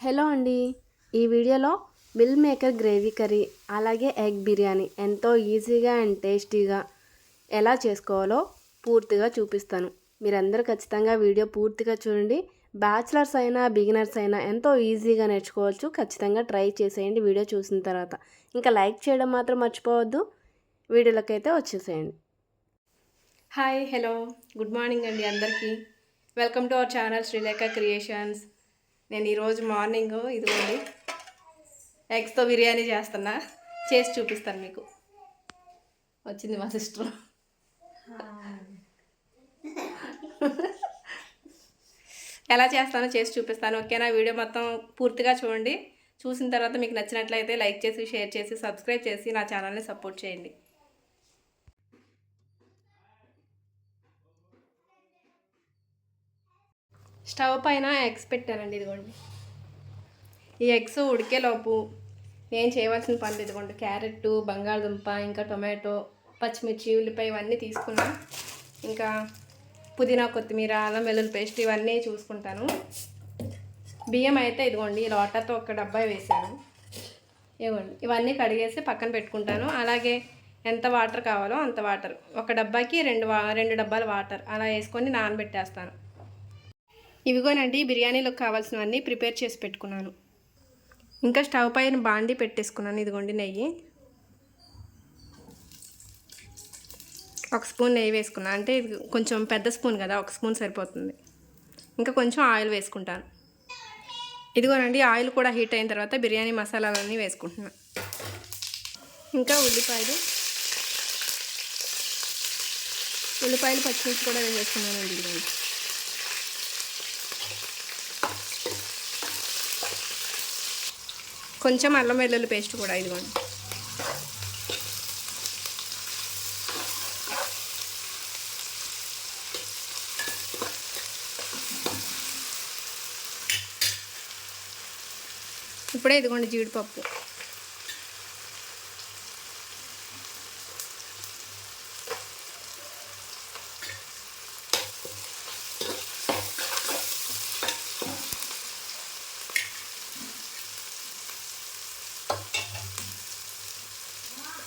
Hello అండి. ఈ వీడియోలో మిల్ మేకర్ గ్రేవీ కర్రీ అలాగే ఎగ్ బిర్యానీ ఎంతో ఈజీగా అండ్ టేస్టీగా ఎలా చేసుకోవాలో పూర్తిగా చూపిస్తాను. మీరందరూ ఖచ్చితంగా వీడియో పూర్తిగా చూడండి. బ్యాచిలర్స్ అయినా బిగినర్స్ అయినా ఎంతో ఈజీగా నేర్చుకోవచ్చు. ఖచ్చితంగా ట్రై చేసేయండి వీడియో చూసిన తర్వాత. ఇంకా లైక్ చేయడం మాత్రం మర్చిపోవద్దు. వీడియోలోకి అయితే వచ్చేసేయండి. Hi hello. గుడ్ మార్నింగ్ అండి అందరికీ. Welcome to our channel Sreelekha creations. నేను ఈరోజు మార్నింగ్ ఇదిగోండి ఎగ్స్తో బిర్యానీ చేస్తున్నా. చేసి చూపిస్తాను మీకు. వచ్చింది మా సిస్టర్. ఎలా చేస్తానో చేసి చూపిస్తాను ఓకేనా? వీడియో మొత్తం పూర్తిగా చూడండి. చూసిన తర్వాత మీకు నచ్చినట్లయితే లైక్ చేసి షేర్ చేసి సబ్స్క్రైబ్ చేసి నా ఛానల్ని సపోర్ట్ చేయండి. స్టవ్ పైన ఎగ్స్ పెట్టానండి ఇదిగోండి. ఈ ఎగ్స్ ఉడికేలోపు నేను చేయవలసిన పనులు ఇదిగోండి. క్యారెట్ బంగాళదుంప ఇంకా టొమాటో పచ్చిమిర్చి ఉల్లిపాయ ఇవన్నీ తీసుకున్నాను ఇంకా పుదీనా కొత్తిమీర అల్లం వెల్లుల్లి పేస్ట్ ఇవన్నీ చూసుకుంటాను. బియ్యం అయితే ఇదిగోండి ఈ లోటాతో ఒక డబ్బా వేసాను. ఇవ్వండి ఇవన్నీ కడిగేసి పక్కన పెట్టుకుంటాను. అలాగే ఎంత వాటర్ కావాలో అంత వాటర్. ఒక డబ్బాకి రెండు వా రెండు డబ్బాల వాటర్ అలా వేసుకొని నానబెట్టేస్తాను. ఇవిగోనండి బిర్యానీలోకి కావాల్సినవన్నీ ప్రిపేర్ చేసి పెట్టుకున్నాను. ఇంకా స్టవ్ పైన బాండి పెట్టేసుకున్నాను ఇదిగోండి నెయ్యి. ఒక స్పూన్ నెయ్యి వేసుకున్నాను అంటే ఇది కొంచెం పెద్ద స్పూన్ కదా ఒక స్పూన్ సరిపోతుంది. ఇంకా కొంచెం ఆయిల్ వేసుకుంటాను. ఇదిగోనండి ఆయిల్ కూడా హీట్ అయిన తర్వాత బిర్యానీ మసాలాలన్నీ వేసుకుంటున్నాను ఇంకా ఉల్లిపాయలు. ఉల్లిపాయలు పచ్చిమిర్చి కూడా వేసేసుకున్నాను ఇదిగోండి. కొంచెం అల్లం వెల్లుల్లి పేస్ట్ కూడా ఇదిగోండి. ఇప్పుడే ఇదిగోండి జీడిపప్పు.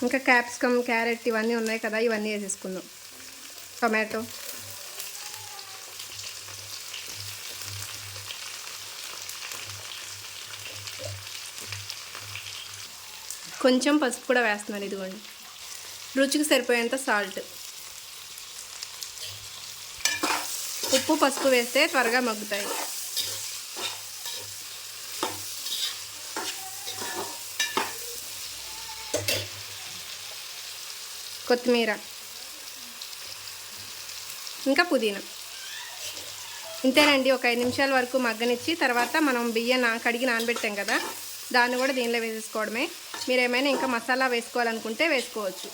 ఇంకా క్యాప్సికమ్ క్యారెట్ ఇవన్నీ ఉన్నాయి కదా ఇవన్నీ వేసేసుకుందాం. టొమాటో. కొంచెం పసుపు కూడా వేస్తున్నాను ఇదిగోండి. రుచికి సరిపోయేంత సాల్ట్. ఉప్పు పసుపు వేస్తే త్వరగా మగ్గుతాయి. కొత్తిమీర. ఇంకా పుదీనా. ఇంతేనండి ఒక ఐదు నిమిషాల వరకు మగ్గనిచ్చి తర్వాత మనం బియ్యం నా కడిగి నానబెట్టాం కదా దాన్ని కూడా దీనిలో వేసేసుకోవడమే. మీరు ఏమైనా ఇంకా మసాలా వేసుకోవాలనుకుంటే వేసుకోవచ్చు.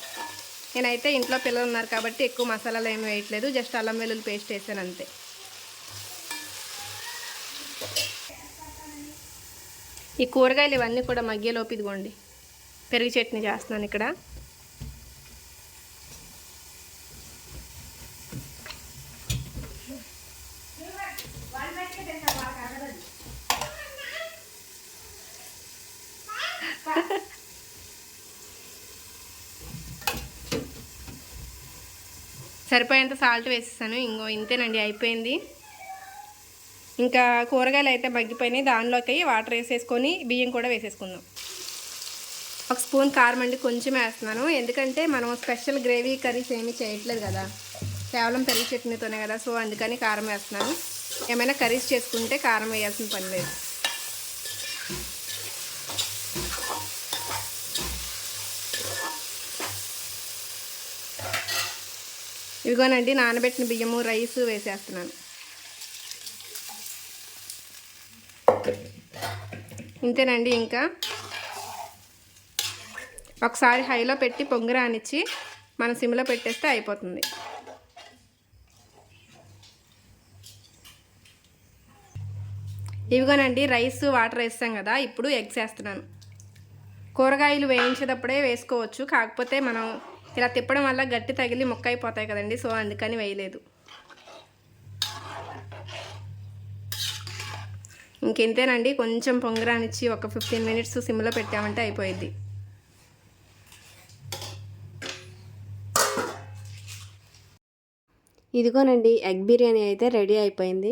నేనైతే ఇంట్లో పిల్లలు ఉన్నారు కాబట్టి ఎక్కువ మసాలాలు ఏమి వేయట్లేదు జస్ట్ అల్లం వెల్లుల్లి పేస్ట్ వేసాను అంతే. ఈ కూరగాయలు ఇవన్నీ కూడా మగ్గేలోపు ఇదిగోండి. పెరుగు చట్నీ చేస్తున్నాను ఇక్కడ. సరిపోయేంత సాల్ట్ వేసేసాను. ఇంకో ఇంతేనండి అయిపోయింది. ఇంకా కూరగాయలు అయితే మగ్గిపోయినాయి. దానిలోకి వాటర్ వేసేసుకొని బియ్యం కూడా వేసేసుకుందాం. ఒక స్పూన్ కారం అండి కొంచెం వేస్తున్నాను. ఎందుకంటే మనం స్పెషల్ గ్రేవీ కర్రీస్ ఏమీ చేయట్లేదు కదా. కేవలం పెరుగు చట్నీతోనే కదా సో అందుకని కారం వేస్తున్నాను. ఏమైనా కర్రీస్ చేసుకుంటే కారం వేయాల్సిన పని లేదు. ఇవిగోనండి నానబెట్టిన బియ్యము రైస్ వేసేస్తున్నాను. ఇంతేనండి ఇంకా. ఒకసారి హైలో పెట్టి పొంగురానిచ్చి మన సిమ్లో పెట్టేస్తే అయిపోతుంది. ఇవిగోనండి రైస్ వాటర్ వేస్తాం కదా ఇప్పుడు ఎగ్స్ వేస్తున్నాను. కూరగాయలు వేయించేటప్పుడే వేసుకోవచ్చు కాకపోతే మనం ఇలా తిప్పడం వల్ల గట్టి తగిలి మొక్క అయిపోతాయి కదండి సో అందుకని వేయలేదు. ఇంకెంతేనండి కొంచెం పొంగరానిచ్చి ఒక ఫిఫ్టీన్ మినిట్స్ సిమ్లో పెట్టామంటే అయిపోయింది. ఇదిగోనండి ఎగ్ బిర్యానీ అయితే రెడీ అయిపోయింది.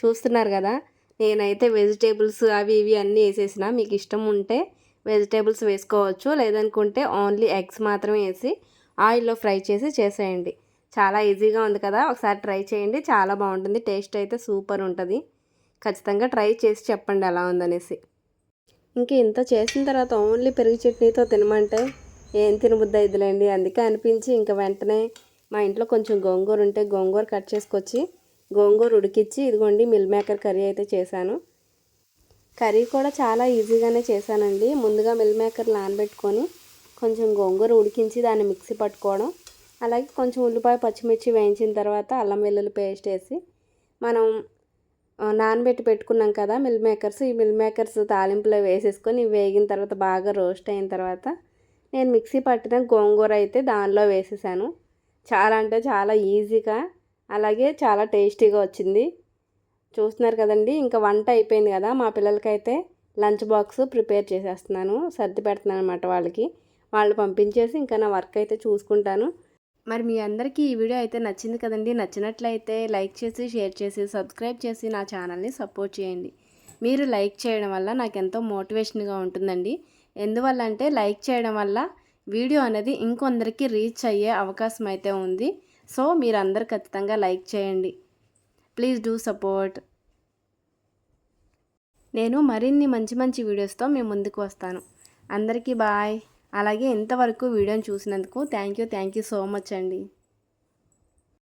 చూస్తున్నారు కదా నేనైతే వెజిటేబుల్స్ అవి ఇవి అన్నీ వేసేసిన మీకు ఇష్టం ఉంటే వెజిటేబుల్స్ వేసుకోవచ్చు. లేదనుకుంటే ఓన్లీ ఎగ్స్ మాత్రమే వేసి ఆయిల్లో ఫ్రై చేసి చేసేయండి. చాలా ఈజీగా ఉంది కదా. ఒకసారి ట్రై చేయండి. చాలా బాగుంటుంది. టేస్ట్ అయితే సూపర్ ఉంటుంది. ఖచ్చితంగా ట్రై చేసి చెప్పండి ఎలా ఉందనేసి. ఇంక ఇంత చేసిన తర్వాత ఓన్లీ పెరుగు చట్నీతో తినమంటే ఏం తినబుద్ది అయిద్దిలేండి అందుకే అనిపించి ఇంకా వెంటనే మా ఇంట్లో కొంచెం గోంగూర ఉంటే గోంగూర కట్ చేసుకొచ్చి గోంగూర ఉడికిచ్చి ఇదిగోండి మిల్ మేకర్ కర్రీ అయితే చేశాను. కర్రీ కూడా చాలా ఈజీగానే చేశానండి. ముందుగా మిల్ మేకర్ నానబెట్టుకొని కొంచెం గోంగూర ఉడికించి దాన్ని మిక్సీ పట్టుకోవడం అలాగే కొంచెం ఉల్లిపాయ పచ్చిమిర్చి వేయించిన తర్వాత అల్లం వెల్లుల్లి పేస్ట్ వేసి మనం నానబెట్టి పెట్టుకున్నాం కదా మిల్ మేకర్స్ ఈ మిల్ మేకర్స్ తాలింపులో వేసేసుకొని వేగిన తర్వాత బాగా రోస్ట్ అయిన తర్వాత నేను మిక్సీ పట్టిన గోంగూర అయితే దానిలో వేసేసాను. చాలా అంటే చాలా ఈజీగా అలాగే చాలా టేస్టీగా వచ్చింది. చూస్తున్నారు కదండి ఇంకా వంట అయిపోయింది కదా మా పిల్లలకైతే లంచ్ బాక్స్ ప్రిపేర్ చేసేస్తున్నాను సర్ది పెడుతున్నాను అనమాట వాళ్ళకి. వాళ్ళు పంపించేసి ఇంకా నా వర్క్ అయితే చూసుకుంటాను. మరి మీ అందరికీ ఈ వీడియో అయితే నచ్చింది కదండి నచ్చినట్లయితే లైక్ చేసి షేర్ చేసి సబ్స్క్రైబ్ చేసి నా ఛానల్ని సపోర్ట్ చేయండి. మీరు లైక్ చేయడం వల్ల నాకు ఎంతో మోటివేషన్గా ఉంటుందండి. ఎందువల్ల అంటే లైక్ చేయడం వల్ల వీడియో అనేది ఇంకొందరికి రీచ్ అయ్యే అవకాశం అయితే ఉంది. సో మీరందరూ ఖచ్చితంగా లైక్ చేయండి. ప్లీజ్ డూ సపోర్ట్ నేను మరిన్ని మంచి మంచి వీడియోస్తో మీ ముందుకు వస్తాను. అందరికీ బాయ్. అలాగే ఇంతవరకు వీడియోని చూసినందుకు thank you thank you so much అండి.